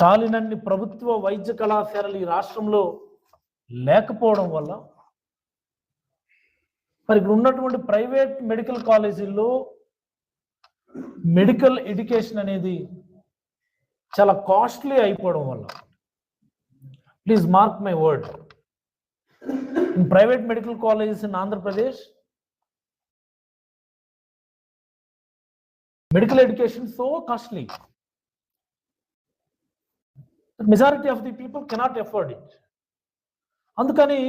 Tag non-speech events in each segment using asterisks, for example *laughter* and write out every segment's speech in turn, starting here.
చాలినన్ని ప్రభుత్వ వైద్య కళాశాలలు ఈ రాష్ట్రంలో లేకపోవడం వల్ల మరి ఇక్కడ ఉన్నటువంటి ప్రైవేట్ మెడికల్ కాలేజీల్లో మెడికల్ ఎడ్యుకేషన్ అనేది చాలా కాస్ట్లీ అయిపోవడం వల్ల. Please mark my word in private medical colleges in Andhra Pradesh medical education so costly majority of the people cannot afford it అందుకని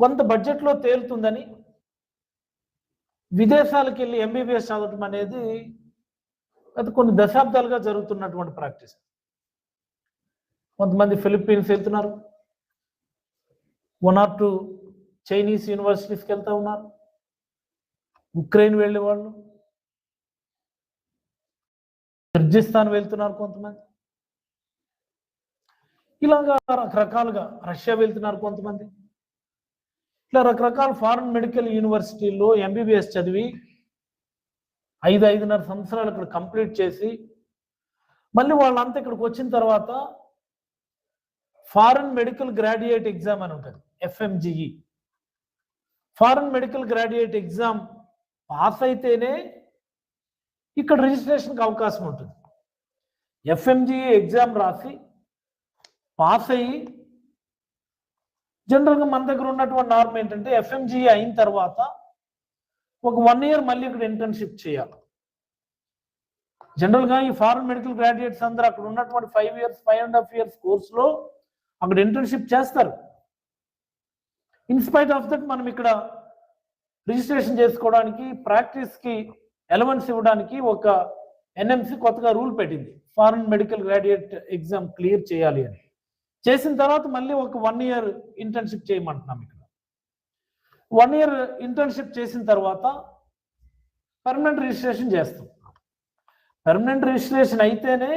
కొంత బడ్జెట్లో తేలుతుందని విదేశాలకు వెళ్ళి ఎంబీబీఎస్ చదవటం అనేది గత కొన్ని దశాబ్దాలుగా జరుగుతున్నటువంటి ప్రాక్టీస్ కొంతమంది ఫిలిప్పీన్స్ వెళ్తున్నారు. వన్ ఆర్ టూ చైనీస్ యూనివర్సిటీస్కి వెళ్తూ ఉన్నారు. ఉక్రెయిన్ వెళ్ళే వాళ్ళు. కిర్గిస్తాన్ వెళ్తున్నారు కొంతమంది. ఇలాగా రకరకాలుగా రష్యా వెళ్తున్నారు కొంతమంది. ఇట్లా రకరకాల ఫారెన్ మెడికల్ యూనివర్సిటీల్లో ఎంబీబీఎస్ చదివి ఐదు ఐదున్నర సంవత్సరాలు ఇక్కడ కంప్లీట్ చేసి మళ్ళీ వాళ్ళంతా ఇక్కడికి వచ్చిన తర్వాత ఫారెన్ మెడికల్ గ్రాడ్యుయేట్ ఎగ్జామ్ అని ఉంటుంది FMGE foreign medical graduate exam pass అయితేనే ఇక్కడ రిజిస్ట్రేషన్కి అవకాశం ఉంటుంది. ఎఫ్ఎంజిఈ ఎగ్జామ్ రాసి పాస్ అయ్యి జనరల్గా మన దగ్గర ఉన్నటువంటి నార్మ్ ఏంటంటే ఎఫ్ఎంజీ అయిన తర్వాత ఒక వన్ ఇయర్ మళ్ళీ ఇక్కడ ఇంటర్న్షిప్ చేయాలి. జనరల్గా ఈ ఫారెన్ మెడికల్ గ్రాడ్యుయేట్స్ అందరూ అక్కడ ఉన్నటువంటి five years five and half years కోర్సులో అక్కడ ఇంటర్న్షిప్ చేస్తారు. ఇన్స్పైట్ ఆఫ్ దట్ మనం ఇక్కడ రిజిస్ట్రేషన్ చేసుకోవడానికి ప్రాక్టీస్కి ఎలవెన్స్ ఇవ్వడానికి ఒక ఎన్ఎంసి కొత్తగా రూల్ పెట్టింది. Foreign medical graduate exam clear చేయాలి అని. చేసిన తర్వాత మళ్ళీ ఒక వన్ ఇయర్ ఇంటర్న్షిప్ చేయమంటున్నాం ఇక్కడ. వన్ ఇయర్ ఇంటర్న్షిప్ చేసిన తర్వాత పర్మనెంట్ రిజిస్ట్రేషన్ చేస్తాం. పర్మనెంట్ రిజిస్ట్రేషన్ అయితేనే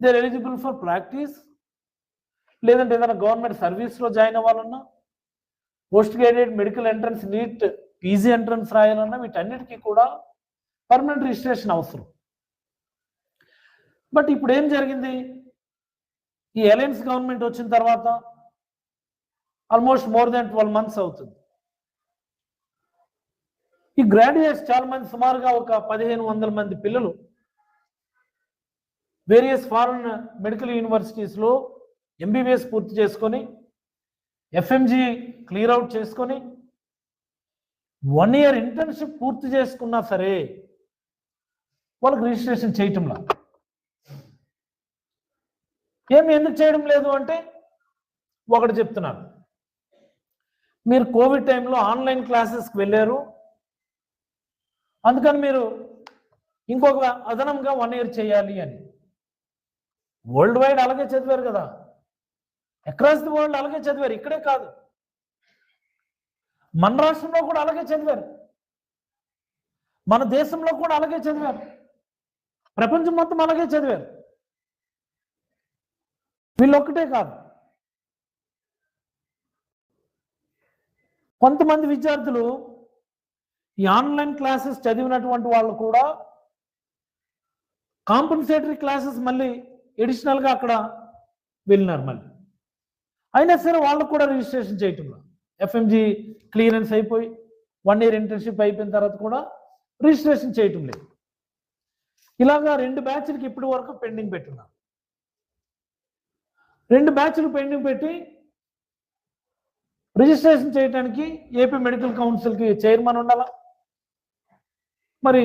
దే ఎలిజిబుల్ ఫర్ ప్రాక్టీస్ లేదంటే ఏదైనా గవర్నమెంట్ సర్వీస్లో జాయిన్ అవ్వాలన్నా post graduate medical entrance NEET PG entrance రాయాలన్నా వీటన్నిటికీ కూడా పర్మనెంట్ రిజిస్ట్రేషన్ అవసరం. బట్ ఇప్పుడు ఏం జరిగింది? ఈ అలయన్స్ గవర్నమెంట్ వచ్చిన తర్వాత almost more than twelve months అవుతుంది. ఈ గ్రాడ్యుయేట్స్ చాలా మంది సుమారుగా ఒక పదిహేను వందల మంది పిల్లలు వేరియస్ ఫారెన్ మెడికల్ యూనివర్సిటీస్లో ఎంబీబీఎస్ పూర్తి చేసుకొని ఎఫ్ఎంజి క్లియర్ అవుట్ చేసుకొని వన్ ఇయర్ ఇంటర్న్షిప్ పూర్తి చేసుకున్నా సరే వాళ్ళకి రిజిస్ట్రేషన్ చేయటంలా. ఏమి ఎందుకు చేయడం లేదు అంటే ఒకటి చెప్తున్నాను. మీరు కోవిడ్ టైంలో ఆన్లైన్ క్లాసెస్కి వెళ్ళారు. అందుకని మీరు ఇంకొక అదనంగా వన్ ఇయర్ చేయాలి అని. వరల్డ్ వైడ్ అలాగే చదివారు కదా. అక్రాస్ ది వరల్డ్ అలాగే చదివారు. ఇక్కడే కాదు. మన రాష్ట్రంలో కూడా అలాగే చదివారు. మన దేశంలో కూడా అలాగే చదివారు. ప్రపంచం మొత్తం అలాగే చదివారు. వీళ్ళు ఒక్కటే కాదు. కొంతమంది విద్యార్థులు ఈ ఆన్లైన్ క్లాసెస్ చదివినటువంటి వాళ్ళు కూడా కాంపన్సేటరీ క్లాసెస్ మళ్ళీ ఎడిషనల్గా అక్కడ వెళ్ళినారు మళ్ళీ. అయినా సరే వాళ్ళకు కూడా రిజిస్ట్రేషన్ చేయటంలో ఎఫ్ఎంజి క్లియరెన్స్ అయిపోయి వన్ ఇయర్ ఇంటర్న్షిప్ అయిపోయిన తర్వాత కూడా రిజిస్ట్రేషన్ చేయటం లేదు. ఇలాగా రెండు బ్యాచ్లకి ఇప్పటి వరకు పెండింగ్ పెట్టున్నారు. రెండు బ్యాచ్లు పెండింగ్ పెట్టి రిజిస్ట్రేషన్ చేయడానికి ఏపీ మెడికల్ కౌన్సిల్కి చైర్మన్ ఉండాలా? మరి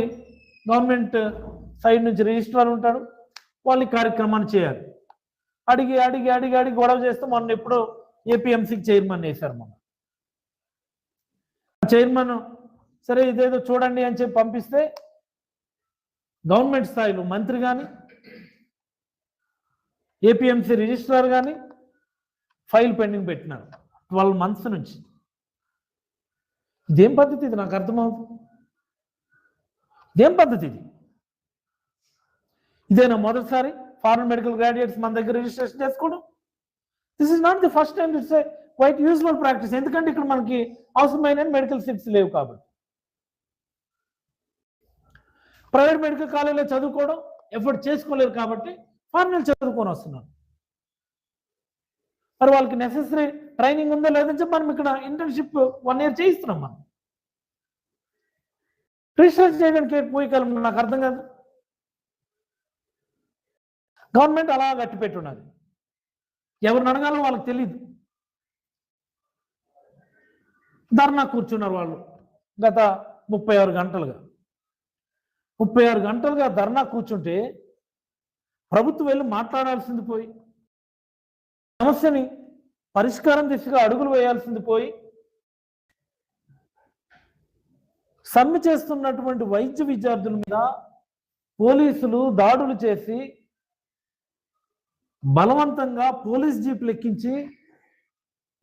గవర్నమెంట్ సైడ్ నుంచి రిజిస్ట్రార్ ఉంటాడు వాళ్ళు ఈ కార్యక్రమాన్ని చేయాలి. అడిగి అడిగి అడిగి అడిగి గొడవ చేస్తే మొన్న ఎప్పుడో ఏపీఎంసీకి చైర్మన్ వేశారు మొన్న. చైర్మన్ సరే ఇదేదో చూడండి అని చెప్పి పంపిస్తే గవర్నమెంట్ స్థాయిలో మంత్రి కానీ ఏపీఎంసీ రిజిస్ట్రార్ కానీ ఫైల్ పెండింగ్ పెట్టినారు. ట్వెల్వ్ మంత్స్ నుంచి. ఇదేం పద్ధతి ఇది? నాకు అర్థమవుతుంది ఇదేం పద్ధతి ఇది? ఇదేనా మొదటిసారి? ఫారెన్ మెడికల్ గ్రాడ్యుయేట్స్ మన దగ్గర రిజిస్ట్రేషన్ చేసుకోవడం? This is not the first time it's quite usual practice ఎందుకంటే ఇక్కడ మనకి అవసరమైన మెడికల్ సీట్స్ లేవు కాబట్టి. ప్రైవేట్ మెడికల్ కాలేజీలో చదువుకోవడం ఎఫర్ట్ చేసుకోలేరు కాబట్టి ఫారెన్ చదువుకొని వస్తున్నారు మరి వాళ్ళకి నెసెసరీ ట్రైనింగ్ ఉందో లేదని చెప్పి మనం ఇక్కడ ఇంటర్న్షిప్ వన్ ఇయర్ చేయిస్తున్నాం మనం. రిజిస్ట్రేషన్ చేయడానికి పోయి కాలం నాకు అర్థం కాదు. గవర్నమెంట్ అలా గట్టి పెట్టున్నది. ఎవరిని అడగాలో వాళ్ళకి తెలియదు ధర్నా కూర్చున్నారు వాళ్ళు గత ముప్పై ఆరు గంటలుగా. ముప్పై ఆరు గంటలుగా ధర్నా కూర్చుంటే ప్రభుత్వం వెళ్ళి మాట్లాడాల్సింది పోయి సమస్యని పరిష్కారం దిశగా అడుగులు వేయాల్సింది పోయి సమ్మె చేస్తున్నటువంటి వైద్య విద్యార్థుల మీద పోలీసులు దాడులు చేసి బలవంతంగా పోలీస్ జీపు లెక్కించి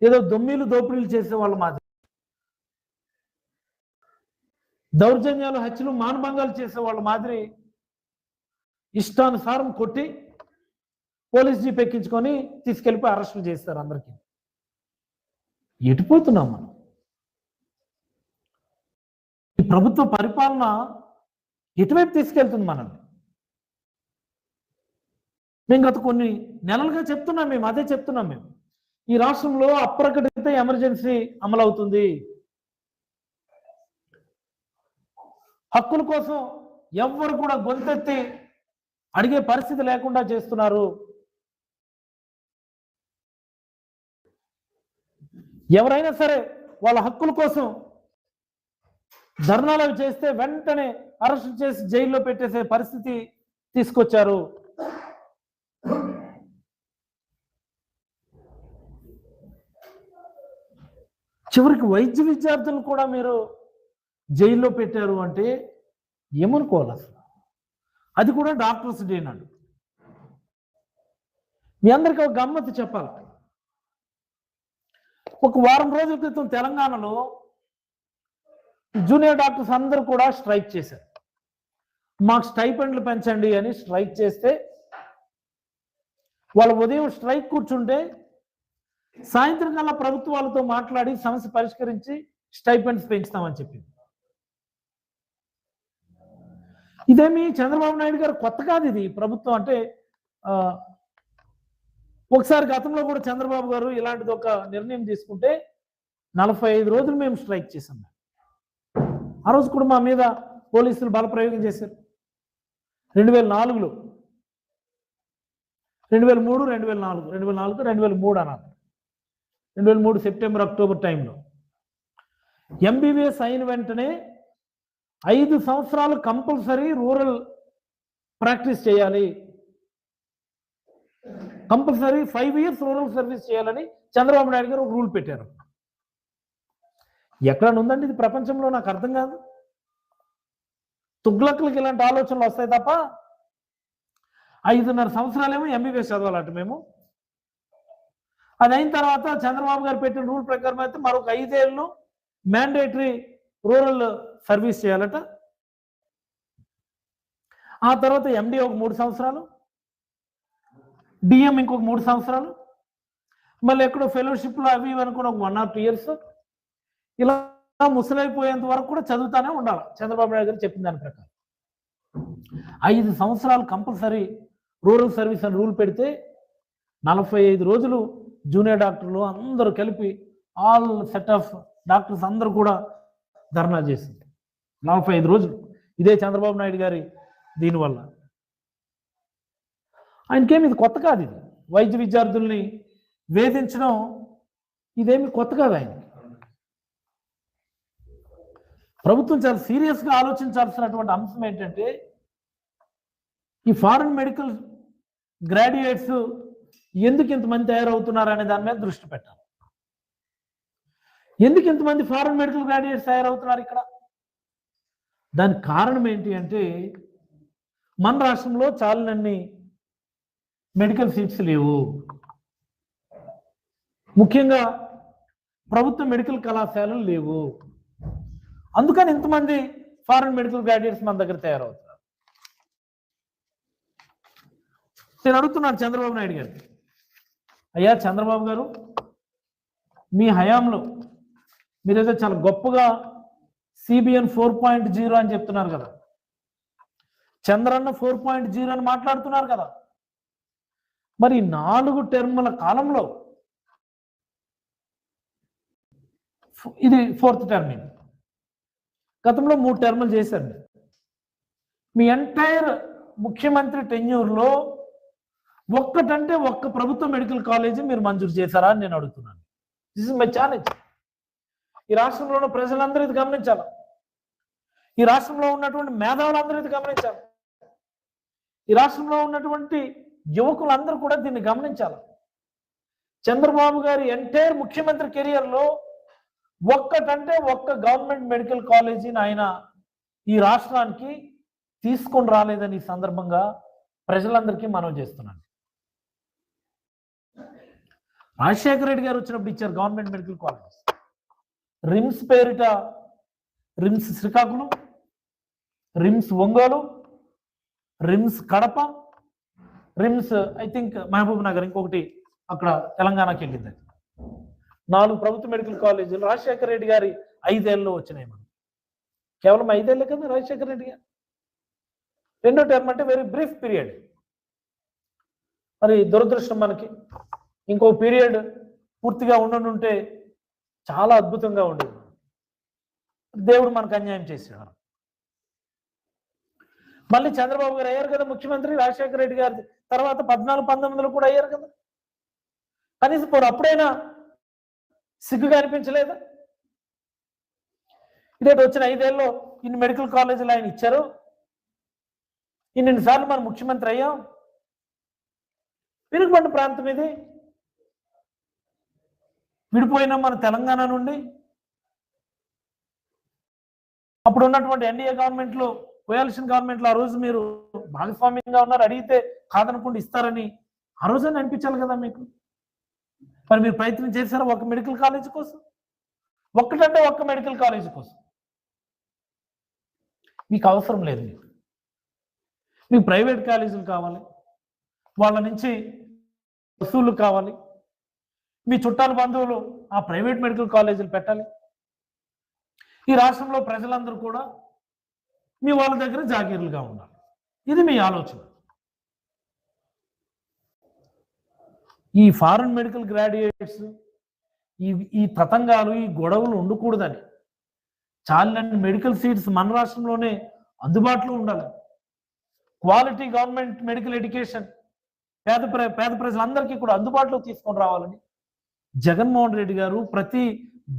ఏదో దొమ్మిలు దోపిడీలు చేసే వాళ్ళ మాదిరి దౌర్జన్యాలు హత్యలు మానభంగాలు చేసే వాళ్ళ మాదిరి ఇష్టానుసారం కొట్టి పోలీస్ జీప్ ఎక్కించుకొని తీసుకెళ్ళిపోయి అరెస్టులు చేస్తారు అందరికీ. ఎటుపోతున్నాం మనం? ఈ ప్రభుత్వ పరిపాలన ఎటువైపు తీసుకెళ్తుంది మనల్ని? మేము గత కొన్ని నెలలుగా చెప్తున్నాం మేము అదే చెప్తున్నాం మేము. ఈ రాష్ట్రంలో అప్రకటిత ఎమర్జెన్సీ అమలవుతుంది. హక్కుల కోసం ఎవ్వరు కూడా గొంతెత్తి అడిగే పరిస్థితి లేకుండా చేస్తున్నారు. ఎవరైనా సరే వాళ్ళ హక్కుల కోసం ధర్నాలు చేస్తే వెంటనే అరెస్ట్ చేసి జైల్లో పెట్టేసే పరిస్థితి తీసుకొచ్చారు. చివరికి వైద్య విద్యార్థులు కూడా మీరు జైల్లో పెట్టారు అంటే ఏమనుకోవాలి అసలు? అది కూడా డాక్టర్స్ డే నాడు. మీ అందరికీ ఒక గమ్మత్తు చెప్పాలి. ఒక వారం రోజుల క్రితం తెలంగాణలో జూనియర్ డాక్టర్స్ అందరూ కూడా స్ట్రైక్ చేశారు. మాకు స్టైపెండ్లు పెంచండి అని స్ట్రైక్ చేస్తే వాళ్ళ ఉదయం స్ట్రైక్ కూర్చుంటే సాయంత్రం కల్లా ప్రభుత్వాలతో మాట్లాడి సమస్య పరిష్కరించి స్టైపెండ్స్ పెంచుతామని చెప్పింది. ఇదేమి చంద్రబాబు నాయుడు గారు కొత్త కాదు ఇది ప్రభుత్వం అంటే ఒకసారి గతంలో కూడా చంద్రబాబు గారు ఇలాంటిది ఒక నిర్ణయం తీసుకుంటే నలభై ఐదు రోజులు మేము స్ట్రైక్ చేసాం ఆ రోజు కూడా మా మీద పోలీసులు బలప్రయోగం చేశారు. రెండు వేల నాలుగులో. రెండు వేల మూడు రెండు వేల నాలుగు. రెండు వేల నాలుగు రెండు వేల మూడు అన్నారు. రెండు వేల మూడు సెప్టెంబర్ అక్టోబర్ టైంలో. ఎంబీబీఎస్ అయిన వెంటనే ఐదు సంవత్సరాలు కంపల్సరీ రూరల్ ప్రాక్టీస్ చేయాలి. Compulsory five years rural service చేయాలని చంద్రబాబు నాయుడు గారు ఒక రూల్ పెట్టారు. ఎక్కడ ఉందండి ఇది ప్రపంచంలో? నాకు అర్థం కాదు. తుగ్లక్లకి ఇలాంటి ఆలోచనలు వస్తాయి తప్ప ఐదున్నర సంవత్సరాలేమో ఎంబీబీఎస్ చదవాలట మేము. అది అయిన తర్వాత చంద్రబాబు గారు పెట్టిన రూల్ ప్రకారం అయితే మరొక ఐదేళ్ళు మ్యాండేటరీ రూరల్ సర్వీస్ చేయాలట. ఆ తర్వాత ఎండి ఒక మూడు సంవత్సరాలు. డిఎం ఇంకొక మూడు సంవత్సరాలు. మళ్ళీ ఎక్కడో ఫెలోషిప్లో అవి ఇవి కూడా ఒక వన్ ఆర్ టూ ఇయర్స్ ఇలా ముసలైపోయేంత వరకు కూడా చదువుతానే ఉండాలి. చంద్రబాబు నాయుడు గారు చెప్పిన దాని ప్రకారం. ఐదు సంవత్సరాలు కంపల్సరీ రూరల్ సర్వీస్ అని రూల్ పెడితే నలభై ఐదు రోజులు జూనియర్ డాక్టర్లు అందరూ కలిపి ఆల్ సెట్ ఆఫ్ డాక్టర్స్ అందరూ కూడా ధర్నా చేసింది. నలభై ఐదు రోజులు. ఇదే చంద్రబాబు నాయుడు గారి దీనివల్ల. ఆయనకేమి ఇది కొత్త కాదు ఇది. వైద్య విద్యార్థుల్ని వేధించడం ఇదేమి కొత్త కాదు ఆయన. ప్రభుత్వం చాలా సీరియస్గా ఆలోచించాల్సినటువంటి అంశం ఏంటంటే ఈ ఫారెన్ మెడికల్ గ్రాడ్యుయేట్స్ ఎందుకు ఇంతమంది తయారవుతున్నారు అనే దాని మీద దృష్టి పెట్టాలి. ఎందుకు ఇంతమంది ఫారెన్ మెడికల్ గ్రాడ్యుయేట్స్ తయారవుతున్నారు ఇక్కడ? దానికి కారణం ఏంటి అంటే మన రాష్ట్రంలో చాలనన్ని మెడికల్ సీట్స్ లేవు. ముఖ్యంగా ప్రభుత్వ మెడికల్ కళాశాలలు లేవు. అందుకని ఇంతమంది ఫారెన్ మెడికల్ గ్రాడ్యుయేట్స్ మన దగ్గర తయారవుతున్నారు. నేను అడుగుతున్నాను చంద్రబాబు నాయుడు గారు. అయ్యా చంద్రబాబు గారు మీ హయాంలో మీరేదో చాలా గొప్పగా సిబిఎన్ ఫోర్ పాయింట్ జీరో అని చెప్తున్నారు కదా. చంద్రన్న ఫోర్ పాయింట్ జీరో అని మాట్లాడుతున్నారు కదా. మరి నాలుగు టెర్ముల కాలంలో ఇది ఫోర్త్ టర్మ్ ఇది. గతంలో మూడు టర్ములు చేశారు మీ ఎంటైర్ ముఖ్యమంత్రి టెన్యూర్లో ఒక్కటంటే ఒక్క ప్రభుత్వ మెడికల్ కాలేజీ మీరు మంజూరు చేశారా అని నేను అడుగుతున్నాను. దిస్ ఇస్ మై ఛాలెంజ్ ఈ రాష్ట్రంలో ఉన్న ప్రజలందరూ ఇది గమనించాలి. ఈ రాష్ట్రంలో ఉన్నటువంటి మేధావులందరూ ఇది గమనించాలి. ఈ రాష్ట్రంలో ఉన్నటువంటి యువకులందరూ కూడా దీన్ని గమనించాలి. చంద్రబాబు గారి ఎంటైర్ ముఖ్యమంత్రి కెరియర్లో ఒక్కటంటే ఒక్క గవర్నమెంట్ మెడికల్ కాలేజీని ఆయన ఈ రాష్ట్రానికి తీసుకొని రాలేదని ఈ సందర్భంగా ప్రజలందరికీ మనవి చేస్తున్నాను. రాజశేఖర రెడ్డి గారు వచ్చినప్పుడు ఇచ్చారు గవర్నమెంట్ మెడికల్ కాలేజ్ రిమ్స్ పేరిట RIMS Srikakulam RIMS Ongole RIMS Kadapa RIMS I think Mahabub Nagar ఇంకొకటి అక్కడ తెలంగాణకి వెళ్ళింది. నాలుగు ప్రభుత్వ మెడికల్ కాలేజీలు రాజశేఖర రెడ్డి గారి ఐదేళ్ళలో వచ్చినాయి మనం కేవలం ఐదేళ్ళే కదా రాజశేఖర రెడ్డి గారు? రెండో టర్మ్ అంటే వెరీ బ్రీఫ్ పీరియడ్ మరి దురదృష్టం మనకి. ఇంకో పీరియడ్ పూర్తిగా ఉండనుంటే చాలా అద్భుతంగా ఉండేది. దేవుడు మనకు అన్యాయం చేసేవారు మళ్ళీ చంద్రబాబు గారు అయ్యారు కదా ముఖ్యమంత్రి రాజశేఖర రెడ్డి గారి తర్వాత పద్నాలుగు పంతొమ్మిదిలో కూడా అయ్యారు కదా. కనీసం పోరు అప్పుడైనా సిగ్గుగా అనిపించలేదా? ఇదేంటి వచ్చిన ఐదేళ్ళలో ఇన్ని మెడికల్ కాలేజీలు ఆయన ఇచ్చారు. ఇన్ని సార్లు మనం ముఖ్యమంత్రి అయ్యాం. వెనుకబడిన ప్రాంతం ఇది. విడిపోయిన మన తెలంగాణ నుండి. అప్పుడు ఉన్నటువంటి ఎన్డీఏ గవర్నమెంట్లో గవర్నమెంట్లో గవర్నమెంట్లో ఆ రోజు మీరు భాగస్వామ్యంగా ఉన్నారు అడిగితే కాదనకుండా ఇస్తారని ఆ రోజే అనిపించాలి కదా మీకు. మరి మీరు ప్రయత్నం చేశారు ఒక మెడికల్ కాలేజ్ కోసం? ఒక్కటంటే ఒక్క మెడికల్ కాలేజ్ కోసం. మీకు అవసరం లేదు మీకు. మీకు ప్రైవేట్ కాలేజీలు కావాలి. వాళ్ళ నుంచి వసూళ్ళు కావాలి. మీ చుట్టాల బంధువులు ఆ ప్రైవేట్ మెడికల్ కాలేజీలు పెట్టాలి. ఈ రాష్ట్రంలో ప్రజలందరూ కూడా మీ వాళ్ళ దగ్గర జాగీర్లుగా ఉండాలి. ఇది మీ ఆలోచన. ఈ ఫారెన్ మెడికల్ గ్రాడ్యుయేట్స్ ఈ ఈ తతంగాలు ఈ గొడవలు ఉండకూడదని చాలని మెడికల్ సీట్స్ మన రాష్ట్రంలోనే అందుబాటులో ఉండాలి. క్వాలిటీ గవర్నమెంట్ మెడికల్ ఎడ్యుకేషన్ పేద ప్ర పేద ప్రజలందరికీ కూడా అందుబాటులో తీసుకొని రావాలని జగన్మోహన్ రెడ్డి గారు ప్రతి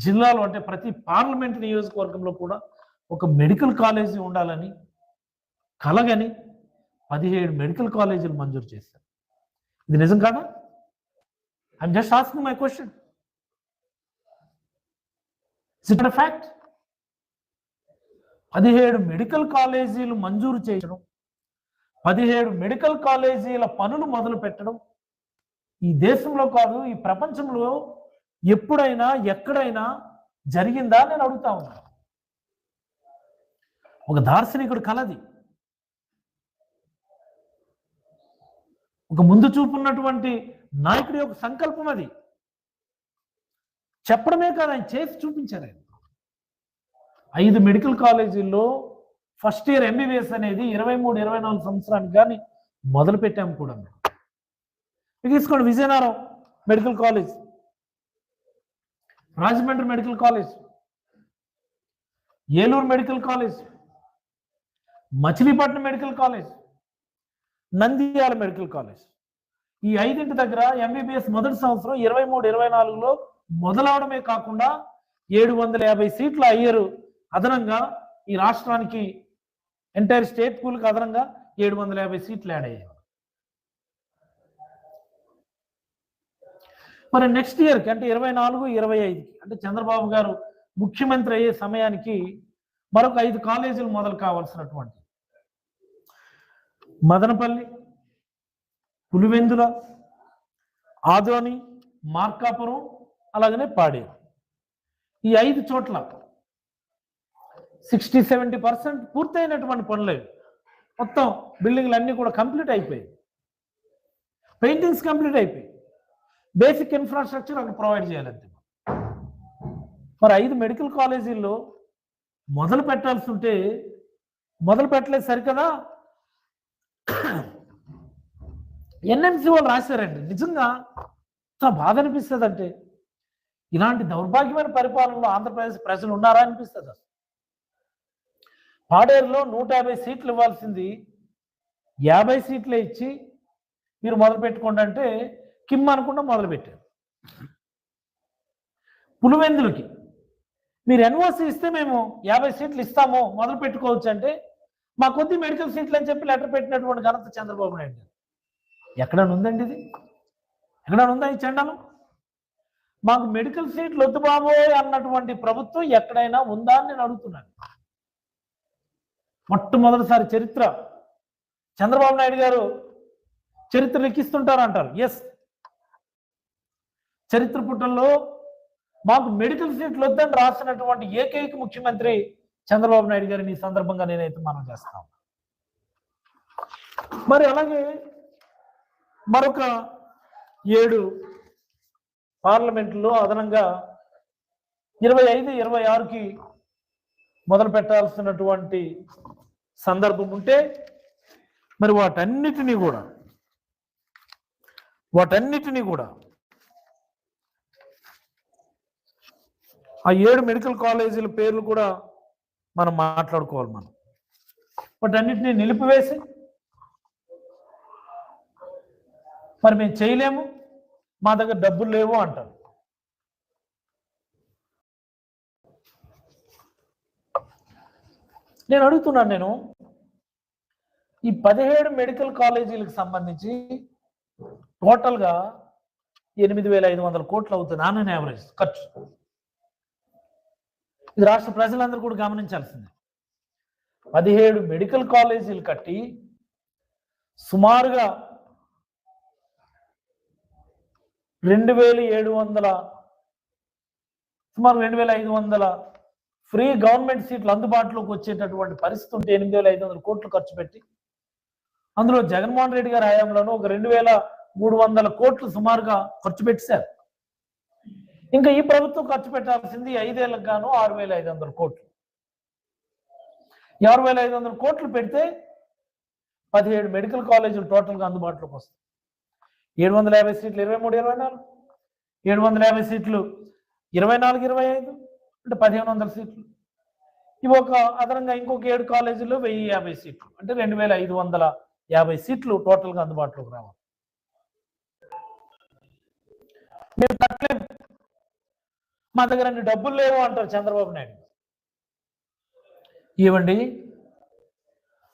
జిల్లాలో అంటే ప్రతి పార్లమెంట్ నియోజకవర్గంలో కూడా ఒక మెడికల్ కాలేజీ ఉండాలని కలగని పదిహేడు మెడికల్ కాలేజీలు మంజూరు చేశారు. ఇది నిజం కాదా? I'm just asking my question it fact పదిహేడు మెడికల్ కాలేజీలు మంజూరు చేయడం పదిహేడు మెడికల్ కాలేజీల పనులు మొదలు పెట్టడం ఈ దేశంలో కాదు ఈ ప్రపంచంలో ఎప్పుడైనా ఎక్కడైనా జరిగిందా నేను అడుగుతా ఉన్నా. ఒక దార్శనికుడు కలది. ఒక ముందు చూపున్నటువంటి నాయకుడి యొక్క సంకల్పం అది. చెప్పడమే కాదు ఆయన చేసి చూపించారు ఆయన. ఐదు మెడికల్ కాలేజీల్లో ఫస్ట్ ఇయర్ ఎంబీబీఎస్ అనేది ఇరవై మూడు ఇరవై నాలుగు సంవత్సరానికి కానీ మొదలు పెట్టాము కూడా మేము ఇక తీసుకోండి Vizianagaram medical college. Rajahmundry medical college. Eluru medical college. Machilipatnam medical college. Nandyal medical college. ఈ ఐదింటి దగ్గర ఎంబీబీఎస్ మొదటి సంవత్సరం ఇరవై మూడు ఇరవై నాలుగులో మొదలవడమే కాకుండా ఏడు వందల యాభై సీట్లు అయ్యారు అదనంగా ఈ రాష్ట్రానికి ఎంటైర్ స్టేట్ స్కూల్కి అదనంగా ఏడు వందల యాభై సీట్లు యాడ్ అయ్యాయి. మరి నెక్స్ట్ ఇయర్కి అంటే ఇరవై నాలుగు ఇరవై ఐదుకి అంటే చంద్రబాబు గారు ముఖ్యమంత్రి అయ్యే సమయానికి మరొక ఐదు కాలేజీలు మొదలు కావాల్సినటువంటి మదనపల్లి పులివెందుల ఆదోని మార్కాపురం అలాగనే పాడేరు. ఈ ఐదు చోట్ల సిక్స్టీ సెవెంటీ పర్సెంట్ పూర్తయినటువంటి పనులే. మొత్తం బిల్డింగ్లు అన్నీ కూడా కంప్లీట్ అయిపోయాయి. పెయింటింగ్స్ కంప్లీట్ అయిపోయాయి. బేసిక్ ఇన్ఫ్రాస్ట్రక్చర్ అక్కడ ప్రొవైడ్ చేయాలంతే మరి ఐదు మెడికల్ కాలేజీల్లో మొదలు పెట్టాల్సి ఉంటే మొదలు పెట్టలేదు సరికదా? ఎన్ఎంసీ వాళ్ళు రాశారండి. నిజంగా ఎంత బాధ అనిపిస్తుంది అంటే ఇలాంటి దౌర్భాగ్యమైన పరిపాలనలో ఆంధ్రప్రదేశ్ ప్రజలు ఉన్నారా అనిపిస్తుంది అసలు. పాడేరులో నూట యాభై సీట్లు ఇవ్వాల్సింది యాభై సీట్లే ఇచ్చి మీరు మొదలు పెట్టుకోండి అంటే కిమ్ అనుకుండా మొదలుపెట్టారు. పులివెందులకి మీరు ఎన్ఓసి ఇస్తే మేము యాభై సీట్లు ఇస్తాము మొదలు పెట్టుకోవచ్చు అంటే మా కొద్ది మెడికల్ సీట్లు అని చెప్పి లెటర్ పెట్టినటువంటి ఘనత చంద్రబాబు నాయుడు గారు. ఎక్కడ ఉందండి ఇది? ఎక్కడ ఉందా ఈ చండాలం? మాకు మెడికల్ సీట్లు వద్దు బాబోయ్ అన్నటువంటి ప్రభుత్వం ఎక్కడైనా ఉందా అని నేను అడుగుతున్నాను. మొట్టమొదటిసారి చరిత్ర. చంద్రబాబు నాయుడు గారు చరిత్ర లెక్కిస్తుంటారు అంటారు ఎస్ చరిత్ర పుటల్లో మాకు మెడికల్ సీట్లు వద్దని రాసినటువంటి ఏకైక ముఖ్యమంత్రి చంద్రబాబు నాయుడు గారిని ఈ సందర్భంగా నేనైతే మనం చేస్తాం మరి అలాగే మరొక ఏడు పార్లమెంట్లో అదనంగా ఇరవై ఐదు ఇరవై ఆరుకి మొదలు పెట్టాల్సినటువంటి సందర్భం ఉంటే మరి వాటన్నిటినీ కూడా వాటన్నిటినీ కూడా ఆ ఏడు మెడికల్ కాలేజీల పేర్లు కూడా మనం మాట్లాడుకోవాలి మనం. వాటన్నిటిని నిలిపివేసి మరి మేము చేయలేము మా దగ్గర డబ్బులు లేవు అంటారు. నేను అడుగుతున్నాను నేను ఈ పదిహేడు మెడికల్ కాలేజీలకు సంబంధించి టోటల్గా ఎనిమిది వేల ఐదు వందల కోట్లు అవుతుంది ఆన్ యావరేజ్ ఖర్చు. ఇది రాష్ట్ర ప్రజలందరూ కూడా గమనించాల్సిందే. పదిహేడు మెడికల్ కాలేజీలు కట్టి సుమారుగా రెండు వేల ఏడు వందల సుమారు రెండు వేల ఐదు వందల ఫ్రీ గవర్నమెంట్ సీట్లు అందుబాటులోకి వచ్చేటటువంటి పరిస్థితి ఉంటే ఎనిమిది వేల ఐదు వందల కోట్లు ఖర్చు పెట్టి అందులో జగన్మోహన్ రెడ్డి గారి హయాంలోనూ ఒక రెండు వేల మూడు వందల కోట్లు సుమారుగా ఖర్చు పెట్టారు ఇంకా ఈ ప్రభుత్వం ఖర్చు పెట్టాల్సింది ఐదేళ్ళకు గాను ఆరు వేల ఐదు వందల కోట్లు. ఆరు వేల ఐదు వందల కోట్లు పెడితే పదిహేడు మెడికల్ కాలేజీలు టోటల్గా అందుబాటులోకి వస్తాయి. ఏడు వందల యాభై సీట్లు ఇరవై మూడు ఇరవై నాలుగు. ఏడు వందల యాభై సీట్లు ఇరవై నాలుగు ఇరవై ఐదు అంటే పదిహేను వందల సీట్లు. ఇవి ఒక అదనంగా ఇంకొక ఏడు కాలేజీల్లో వెయ్యి యాభై సీట్లు. అంటే రెండు వేల ఐదు వందల యాభై సీట్లు టోటల్గా అందుబాటులోకి రావాలి. మా దగ్గర అన్ని డబ్బులు లేవు అంటారు చంద్రబాబు నాయుడు ఇవ్వండి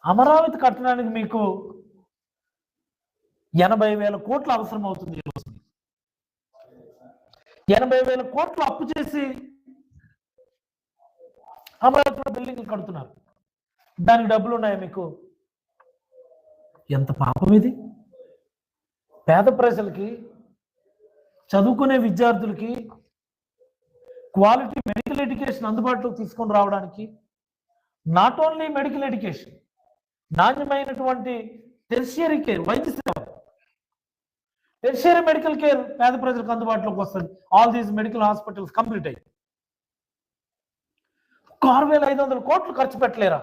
అమరావతి కట్టడానికి మీకు ఎనభై వేల కోట్లు అవసరం అవుతుంది ఎనభై వేల కోట్లు అప్పు చేసి అమరావతిలో బిల్డింగ్లు కడుతున్నారు. దానికి డబ్బులు ఉన్నాయా మీకు? ఎంత పాపం ఇది? పేద ప్రజలకి చదువుకునే విద్యార్థులకి క్వాలిటీ మెడికల్ ఎడ్యుకేషన్ అందుబాటులోకి తీసుకొని రావడానికి నాట్ ఓన్లీ మెడికల్ ఎడ్యుకేషన్ నాణ్యమైనటువంటి టెర్షియరీ కేర్ వైద్య సేవ టెర్షియరీ మెడికల్ కేర్ పేద ప్రజలకు అందుబాటులోకి వస్తుంది. All these medical hospitals complete అయ్యి ఒక ఆరు వేల ఐదు వందల కోట్లు ఖర్చు పెట్టలేరా?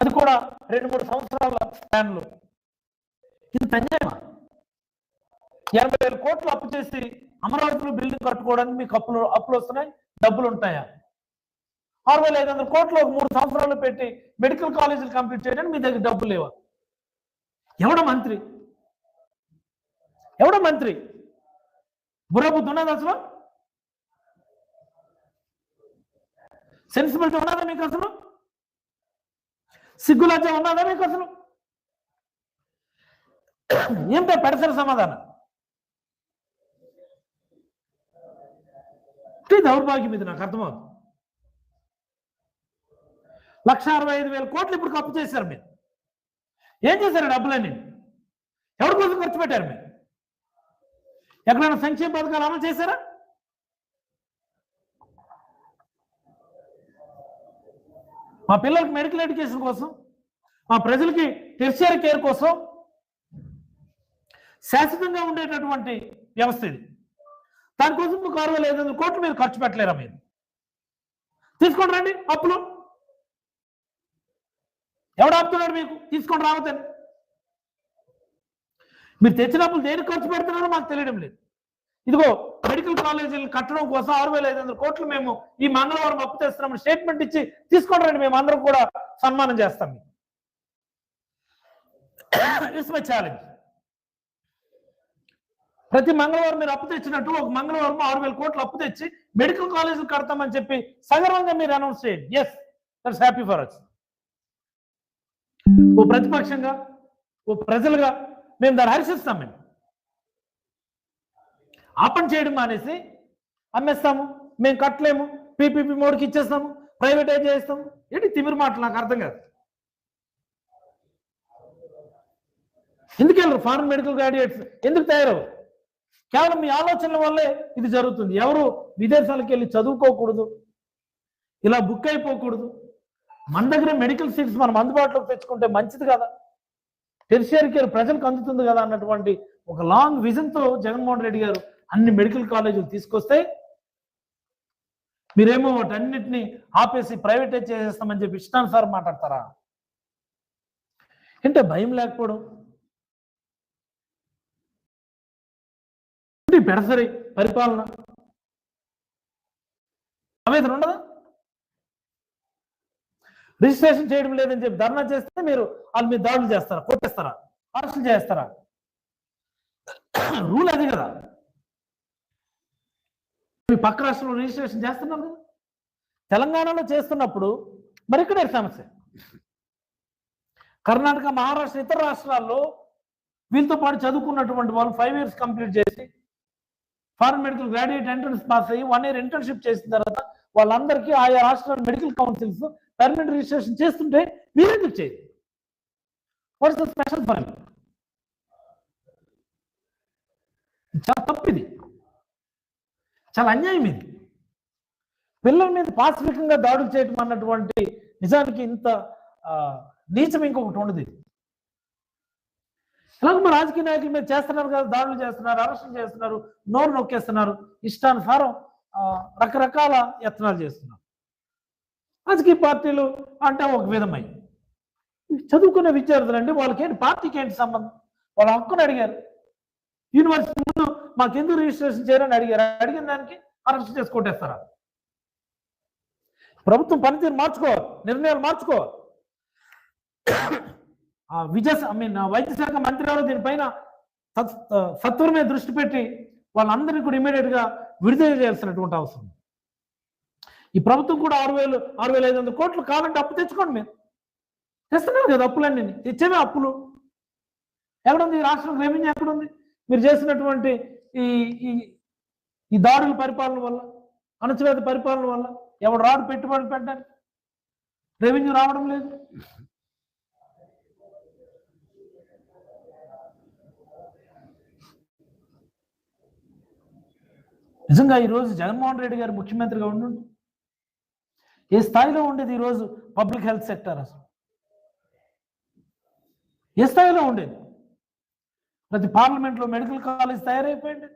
అది కూడా రెండు మూడు సంవత్సరాల స్పాన్లో. ఇది పెంచేమా ఎనభై వేల కోట్లు అప్పు చేసి అమరావతిలో బిల్డింగ్ కట్టుకోవడానికి మీకు అప్పులు అప్పులు వస్తున్నాయి డబ్బులు ఉంటాయా? ఆరు వేల ఐదు వందల కోట్లు ఒక మూడు సంవత్సరాలు పెట్టి మెడికల్ కాలేజీలు కంప్లీట్ చేయడానికి మీ దగ్గర డబ్బులు లేవా? ఎవడ మంత్రి? ఎవడ మంత్రి? బుర్రబుద్ధి ఉన్నది అసలు? సెన్సిబిలిటీ ఉన్నదా మీకు అసలు? సిగ్గులజ్జ ఉన్నదా మీకు అసలు? ఏం పెడతారు సమాధానం. ఇది దౌర్భాగ్యం ఇది నాకు అర్థమవుతుంది. లక్ష అరవై ఐదు వేల కోట్లు ఇప్పుడు అప్పు చేశారు మీరు. ఏం చేశారు డబ్బులన్నీ? ఎవరి కోసం ఖర్చు పెట్టారు మీరు? ఎక్కడైనా సంక్షేమ పథకాలు అమలు చేశారా? మా పిల్లలకి మెడికల్ ఎడ్యుకేషన్ కోసం మా ప్రజలకి టెర్షియర్ కేర్ కోసం శాశ్వతంగా ఉండేటటువంటి వ్యవస్థ ఇది. దానికోసం మీకు ఆరు వేల ఐదు వందల కోట్లు మీరు ఖర్చు పెట్టలేరా మీరు? తీసుకోండి రండి అప్పులు. ఎవడు ఆపుతున్నాడు మీకు? తీసుకొని రావద్దని. మీరు తెచ్చినప్పుడు దేనికి ఖర్చు పెడుతున్నారో మాకు తెలియడం లేదు. ఇదిగో మెడికల్ కాలేజీలు కట్టడం కోసం ఆరు వేల ఐదు వందల కోట్లు మేము ఈ మంగళవారం అప్పు తెస్తున్నామని స్టేట్మెంట్ ఇచ్చి తీసుకోండి రండి మేము అందరం కూడా సన్మానం చేస్తాం ఇట్స్ మై ఛాలెంజ్ ప్రతి మంగళవారం మీరు అప్పు తెచ్చినట్టు ఒక మంగళవారం ఆరు వేల కోట్లు అప్పు తెచ్చి మెడికల్ కాలేజీలు కడతామని చెప్పి సగర్వంగా మీరు అనౌన్స్ చేయండి. Yes that's happy for us ఓ ప్రతిపక్షంగా ఓ ప్రజలుగా మేము దాన్ని హర్షిస్తాం మేము. ఆ చేయడం మానేసి అమ్మేస్తాము మేము కట్టలేము పీపీపీ మోడ్కి ఇచ్చేస్తాము ప్రైవేటైజ్ చేస్తాము? ఏంటి తిమిరి మాటలు? నాకు అర్థం కాదు. ఎందుకు వెళ్ళరు? ఫారెన్ మెడికల్ గ్రాడ్యుయేట్స్ ఎందుకు తయారవు కేవలం మీ ఆలోచనల వల్లే ఇది జరుగుతుంది. ఎవరు విదేశాలకు వెళ్ళి చదువుకోకూడదు ఇలా బుక్ అయిపోకూడదు. మన దగ్గర మెడికల్ సీట్స్ మనం అందుబాటులోకి తెచ్చుకుంటే మంచిది కదా. టెరిషియరీ కేర్ ప్రజలకు అందుతుంది కదా అన్నటువంటి ఒక లాంగ్ విజన్తో జగన్మోహన్ రెడ్డి గారు అన్ని మెడికల్ కాలేజీలు తీసుకొస్తే మీరేమో వాటన్నిటిని ఆపేసి ప్రైవేటైజ్ చేసేస్తామని చెప్పి ఇష్టానుసారం మాట్లాడతారా? అంటే భయం లేకపోవడం. అంటే పెడసరి పరిపాలన. ఆవేదన ఉండదా? రిజిస్ట్రేషన్ చేయడం లేదని చెప్పి ధర్నా చేస్తే మీరు వాళ్ళు మీరు దాడులు చేస్తారా కొట్టేస్తారా అరెస్టులు చేస్తారా? రూల్ అది కదా. మీ పక్క రాష్ట్రంలో రిజిస్ట్రేషన్ చేస్తున్నారు కదా. తెలంగాణలో చేస్తున్నప్పుడు మరి ఇక్కడ సమస్య. కర్ణాటక మహారాష్ట్ర ఇతర రాష్ట్రాల్లో వీళ్ళతో పాటు చదువుకున్నటువంటి వాళ్ళు ఫైవ్ ఇయర్స్ కంప్లీట్ చేసి foreign medical graduate entrance pass అయ్యి వన్ ఇయర్ ఇంటర్న్షిప్ చేసిన తర్వాత వాళ్ళందరికీ ఆయా రాష్ట్రాల మెడికల్ కౌన్సిల్స్ పర్మనెంట్ రిజిస్ట్రేషన్ చేస్తుంటే మీరెందుకు చేయదు వాట్స్ ద స్పెషల్ ఫర్ చాలా తప్పు ఇది చాలా అన్యాయం ఇది. పిల్లల మీద పాసిఫికంగా దాడులు చేయటం అన్నటువంటి నిజానికి ఇంత నీచం ఇంకొకటి ఉండదు ఇది. ఎలాగో మా రాజకీయ నాయకుల మీద చేస్తున్నారు కదా దాడులు చేస్తున్నారు అరెస్టులు చేస్తున్నారు నోరు నొక్కేస్తున్నారు ఇష్టానుసారం రకరకాల యత్నాలు చేస్తున్నారు. రాజకీయ పార్టీలు అంటే ఒక విధమై. చదువుకునే విద్యార్థులు అంటే వాళ్ళకి ఏంటి పార్టీకి ఏంటి సంబంధం? వాళ్ళ హక్కును అడిగారు. యూనివర్సిటీ ముందు మాకు ఎందుకు రిజిస్ట్రేషన్ చేయరని అడిగారు. అడిగిన దానికి అరెస్ట్ చేసుకుంటేస్తారా ప్రభుత్వం పనితీరు మార్చుకోవాలి నిర్ణయాలు మార్చుకోవాలి. విజయ ఐ మీన్ వైద్య శాఖ మంత్రి గారు దీనిపైన సత్- సత్వరమే దృష్టి పెట్టి వాళ్ళందరినీ కూడా ఇమీడియట్గా విడుదల చేయాల్సినటువంటి అవసరం ఈ ప్రభుత్వం కూడా ఆరు వేలు ఆరు వేల ఐదు వందల కోట్లు కావాలంటే అప్పు తెచ్చుకోండి మీరు. తెస్తున్నారు కదా అప్పులన్నీ. తెచ్చేవే అప్పులు. ఎక్కడుంది ఈ రాష్ట్రం రెవెన్యూ ఎక్కడుంది మీరు చేసినటువంటి ఈ ఈ ఈ దాడుల పరిపాలన వల్ల అణచివేత పరిపాలన వల్ల ఎవడు రాడు పెట్టుబడులు పెట్టడానికి? రెవెన్యూ రావడం లేదు. నిజంగా ఈరోజు జగన్మోహన్ రెడ్డి గారు ముఖ్యమంత్రిగా ఉండు ఏ స్థాయిలో ఉండేది ఈరోజు పబ్లిక్ హెల్త్ సెక్టర్ అసలు? ఏ స్థాయిలో ఉండేది? ప్రతి పార్లమెంట్లో మెడికల్ కాలేజ్ తయారైపోయింది.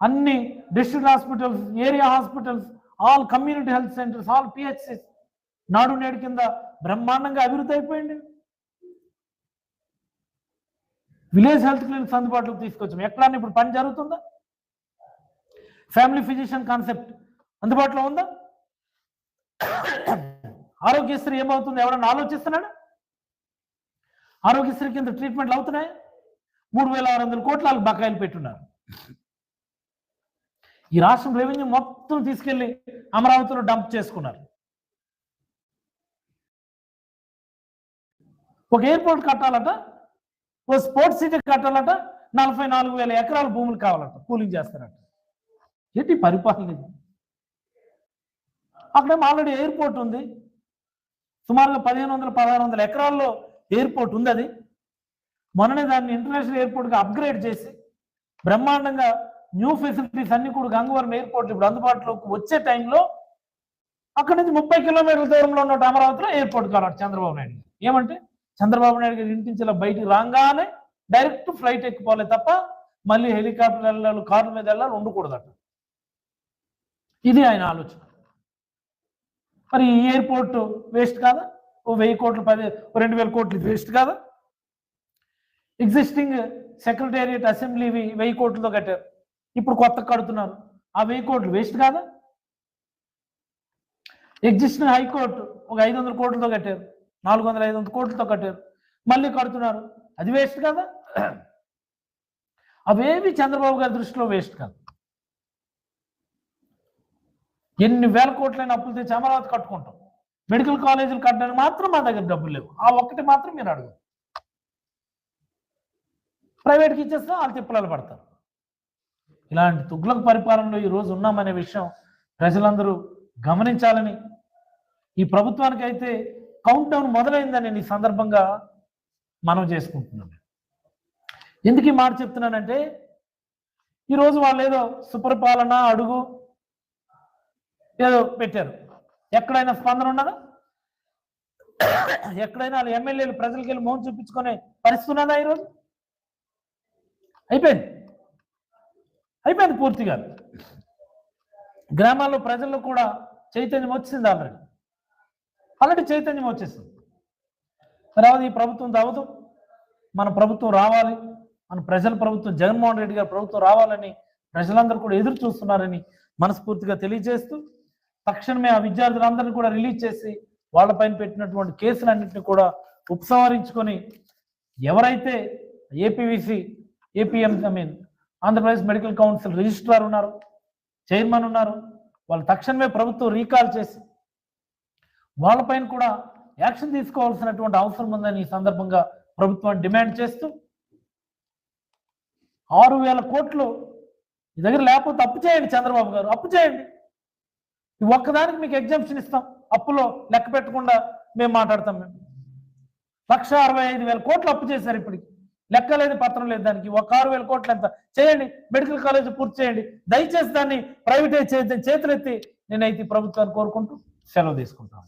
అన్ని district hospitals area hospitals all community health centres all PHCs Nadu Nedu కింద బ్రహ్మాండంగా అభివృద్ధి అయిపోయింది. విలేజ్ హెల్త్ క్లినిక్స్ అందుబాటులోకి తీసుకొచ్చాం. ఎక్కడన్నా ఇప్పుడు పని జరుగుతుందా? ఫ్యామిలీ ఫిజిషియన్ కాన్సెప్ట్ అందుబాటులో ఉందా? ఆరోగ్యశ్రీ ఏమవుతుంది? ఎవరన్నా ఆలోచిస్తున్నాడు? ఆరోగ్యశ్రీ కింద ట్రీట్మెంట్లు అవుతున్నాయి? మూడు వేల ఆరు వందల కోట్ల వాళ్ళకి బకాయిలు పెట్టున్నారు. ఈ రాష్ట్రం రెవెన్యూ మొత్తం తీసుకెళ్ళి అమరావతిలో డంప్ చేసుకున్నారు. ఒక ఎయిర్పోర్ట్ కట్టాలట ఓ స్పోర్ట్స్ సిటీ కట్టాలట నలభై నాలుగు వేల ఎకరాల భూములు కావాలట కూలింగ్ చేస్తారట. ఏంటి పరిపాలన? ఇది అక్కడేమో ఆల్రెడీ ఎయిర్పోర్ట్ ఉంది. సుమారుగా పదిహేను వందల పదహారు వందల ఎకరాల్లో ఎయిర్పోర్ట్ ఉంది అది. మొన్ననే దాన్ని ఇంటర్నేషనల్ ఎయిర్పోర్ట్గా అప్గ్రేడ్ చేసి బ్రహ్మాండంగా న్యూ ఫెసిలిటీస్ అన్ని కూడా గంగవరం ఎయిర్పోర్ట్ ఇప్పుడు అందుబాటులోకి వచ్చే టైంలో అక్కడి నుంచి ముప్పై కిలోమీటర్ల దూరంలో ఉన్న అమరావతిలో ఎయిర్పోర్ట్ కావాలి చంద్రబాబు నాయుడు ఏమంటే చంద్రబాబు నాయుడు గారి ఇంటి నుంచి ఇలా బయటికి రాగానే డైరెక్ట్ ఫ్లైట్ ఎక్కిపోవాలి తప్ప మళ్ళీ హెలికాప్టర్ వెళ్ళాలి కార్ల మీద వెళ్ళాలి ఉండకూడదట. ఇది ఆయన ఆలోచన. మరి ఈ ఎయిర్పోర్ట్ వేస్ట్ కాదా? ఓ వెయ్యి కోట్లు పది రెండు వేల కోట్లు వేస్ట్ కాదా? ఎగ్జిస్టింగ్ సెక్రటేరియట్ అసెంబ్లీవి వెయ్యి కోట్లతో కట్టారు. ఇప్పుడు కొత్త కడుతున్నారు. ఆ వెయ్యి కోట్లు వేస్ట్ కాదా? ఎగ్జిస్టింగ్ హైకోర్టు ఒక ఐదు వందల కోట్లతో కట్టారు. నాలుగు వందల ఐదు వందల కోట్లతో కట్టారు. మళ్ళీ కడుతున్నారు. అది వేస్ట్ కదా? *clears throat* అవేవి చంద్రబాబు గారి దృష్టిలో వేస్ట్ కాదు. ఎన్ని వేల కోట్లైన అప్పులు తెచ్చి అమరావతి కట్టుకుంటాం. మెడికల్ కాలేజీలు కట్టడానికి మాత్రం మా దగ్గర డబ్బులు లేవు. ఆ ఒక్కటి మాత్రం మీరు అడుగు ప్రైవేట్కి ఇచ్చేస్తే వాళ్ళు తిప్పలాలు పడతారు. ఇలాంటి తుగ్లక పరిపాలనలో ఈ రోజు ఉన్నామనే విషయం ప్రజలందరూ గమనించాలని ఈ ప్రభుత్వానికి అయితే కౌంట్ డౌన్ మొదలైందని ఈ సందర్భంగా మనం చేసుకుంటున్నాం. ఎందుకు ఈ మాట చెప్తున్నానంటే ఈరోజు వాళ్ళు ఏదో సుపరిపాలన అడుగు ఏదో పెట్టారు. ఎక్కడైనా స్పందన ఉన్నదా? ఎక్కడైనా ఎమ్మెల్యేలు ప్రజలకి వెళ్ళి మౌన్ చూపించుకునే పరిస్థితి ఉన్నదా ఈరోజు? అయిపోయింది. అయిపోయింది పూర్తిగా. గ్రామాల్లో ప్రజల్లో కూడా చైతన్యం వచ్చింది ఆల్రెడీ. ఆల్రెడీ చైతన్యం వచ్చేసింది. తర్వాత ఈ ప్రభుత్వం తవ్వదు మన ప్రభుత్వం రావాలి మన ప్రజల ప్రభుత్వం జగన్మోహన్ రెడ్డి గారి ప్రభుత్వం రావాలని ప్రజలందరూ కూడా ఎదురు చూస్తున్నారని మనస్ఫూర్తిగా తెలియజేస్తూ తక్షణమే ఆ విద్యార్థులందరినీ కూడా రిలీజ్ చేసి వాళ్ళపైన పెట్టినటువంటి కేసులన్నింటినీ కూడా ఉపసంహరించుకొని ఎవరైతే APVC APM I mean Andhra Pradesh medical council registrar ఉన్నారు చైర్మన్ ఉన్నారు వాళ్ళు తక్షణమే ప్రభుత్వం రీకాల్ చేసి వాళ్ళపైన కూడా యాక్షన్ తీసుకోవాల్సినటువంటి అవసరం ఉందని ఈ సందర్భంగా ప్రభుత్వాన్ని డిమాండ్ చేస్తూ ఆరు వేల కోట్లు మీ దగ్గర లేకపోతే అప్పు చేయండి చంద్రబాబు గారు అప్పు చేయండి. ఒక్కదానికి మీకు ఎగ్జామ్షన్ ఇస్తాం. అప్పులో లెక్క పెట్టకుండా మేము మాట్లాడతాం మేము. లక్ష అరవై ఐదు వేల కోట్లు అప్పు చేశారు ఇప్పటికి. లెక్క లేదు పత్రం లేదు దానికి. ఒక ఆరు వేల కోట్లు ఎంత? చేయండి. మెడికల్ కాలేజ్ పూర్తి చేయండి. దయచేసి దాన్ని ప్రైవేటైజ్ చేద్దాం. చేతులెత్తి నేనైతే ఈ ప్రభుత్వాన్ని కోరుకుంటూ సెలవు తీసుకుంటాను.